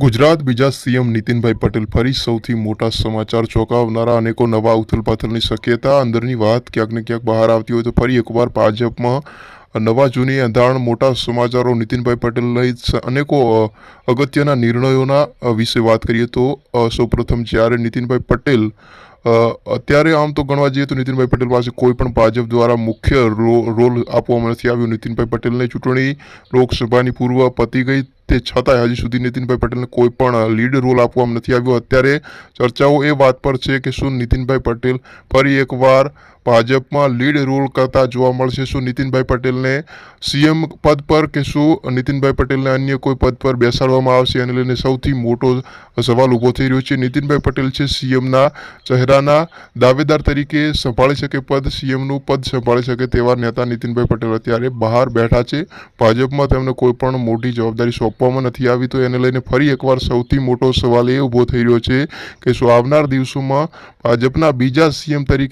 ગુજરાત બીજા સીએમ નીતિનભાઈ પટેલ ફરી સૌથી મોટા સમાચાર ચોંકાવનારા અનેકો નવા ઉથલપાથલની શક્યતા અંદરની વાત ક્યાંક ને ક્યાંક બહાર આવતી હોય તો ફરી એકવાર ભાજપમાં નવા જૂની અંધારણ મોટા સમાચારો નીતિનભાઈ પટેલ સહિત અનેકો અગત્યના નિર્ણયોના વિશે વાત કરીએ તો સૌપ્રથમ જ્યારે નીતિનભાઈ પટેલ અત્યારે આમ તો ગણવા જઈએ તો નીતિનભાઈ પટેલ પાસે કોઈ પણ ભાજપ દ્વારા મુખ્ય રોલ આપવામાં નથી આવ્યો. નીતિનભાઈ પટેલને ચૂંટણી લોકસભાની પૂર્વ પતી ગઈ તે છતાંય હજી સુધી નીતિનભાઈ પટેલને કોઈ પણ લીડ રોલ આપવામાં નથી આવ્યો. અત્યારે ચર્ચાઓ એ વાત પર છે કે શું નીતિનભાઈ પટેલ ફરી એકવાર ભાજપમાં લીડ રોલ કરતા જોવા મળશે શું નીતિનભાઈ પટેલને સીએમ પદ પર કે શું નીતિનભાઈ પટેલને અન્ય કોઈ પદ પર બેસાડવામાં આવશે એને લઈને સૌથી મોટો સવાલ ઊભો થઈ રહ્યો છે. નીતિનભાઈ પટેલ છે સીએમના ચહેરાના દાવેદાર તરીકે સંભાળી શકે પદ, સીએમનું પદ સંભાળી શકે તેવા નેતા નીતિનભાઈ પટેલ અત્યારે બહાર બેઠા છે. ભાજપમાં તેમને કોઈ પણ મોટી જવાબદારી સોંપવામાં નથી આવી, તો એને લઈને ફરી એકવાર સૌથી મોટો સવાલ એ ઊભો થઈ રહ્યો છે કે શું આવનાર દિવસોમાં ભાજપના બીજા સીએમ તરીકે